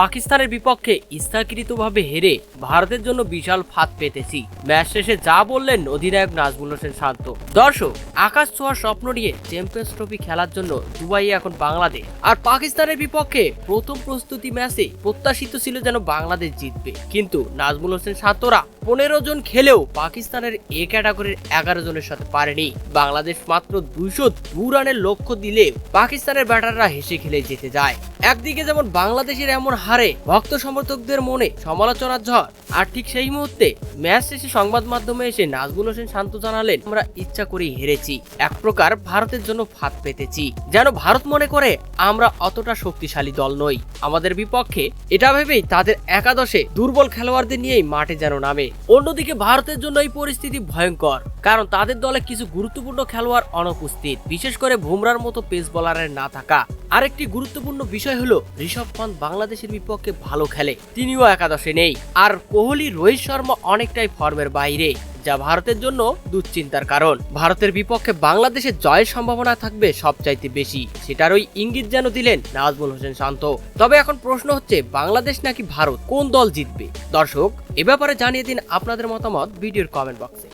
পাকিস্তানের বিপক্ষে ইচ্ছাকৃতভাবে হেরে ভারতের জন্য বিশাল ফাঁদ পেতেছি। ম্যাচ শেষে যা বললেন অধিনায়ক নাজমুল হোসেন শান্ত। দর্শক, আকাশ ছোঁয়ার স্বপ্ন নিয়ে চ্যাম্পিয়ন্স ট্রফি খেলার জন্য দুবাই এখন বাংলাদেশ। আর পাকিস্তানের বিপক্ষে প্রথম প্রস্তুতি ম্যাচে প্রত্যাশিত ছিল যেন বাংলাদেশ জিতবে। কিন্তু নাজমুল হোসেন শান্তরা পনেরো জন খেলেও পাকিস্তানের এ ক্যাটাগরির এগারো জনের সাথে পারেনি। বাংলাদেশ মাত্র দুইশো দু রানের লক্ষ্য দিলে পাকিস্তানের ব্যাটাররা হেসে খেলে যেতে যায়। একদিকে যেমন বাংলাদেশের এমন হারে ভক্ত সমর্থকদের মনে সমালোচনার ঝড়। আর ঠিক সেই মুহূর্তে ম্যাচ শেষে সংবাদ মাধ্যমে এসে নাজমুল হোসেন শান্ত জানালেন, আমরা ইচ্ছা করেই হেরেছি। এক প্রকার ভারতের জন্য ফাঁদ পেতেছি। যেন ভারত মনে করে আমরা অতটা শক্তিশালী দল নই। আমাদের বিপক্ষে এটা ভেবেই তাদের একাদশে দুর্বল খেলোয়াড়দের নিয়েই মাঠে যেন নামে। অন্যদিকে ভারতের জন্য এই পরিস্থিতি ভয়ঙ্কর, কারণ তাদের দলে কিছু গুরুত্বপূর্ণ খেলোয়াড় অনুপস্থিত। বিশেষ করে বুমরার মতো পেস বোলারের না থাকা। আরেকটি গুরুত্বপূর্ণ বিষয় হলো ঋষভ পান্ত বাংলাদেশের বিপক্ষে ভালো খেলে। তিনিও একাদশে নেই। আর কোহলি, রোহিত শর্মা অনেকটাই ফর্মের বাইরে, যা ভারতের জন্য দুশ্চিন্তার কারণ। ভারতের বিপক্ষে বাংলাদেশের জয়ের সম্ভাবনা থাকবে সবচাইতে বেশি সেটার ওই ইঙ্গিত যেন দিলেন নাজমুল হোসেন শান্ত। তবে এখন প্রশ্ন হচ্ছে, বাংলাদেশ নাকি ভারত কোন দল জিতবে? দর্শক, এ ব্যাপারে জানিয়ে দিন আপনাদের মতামত ভিডিওর কমেন্ট বক্সে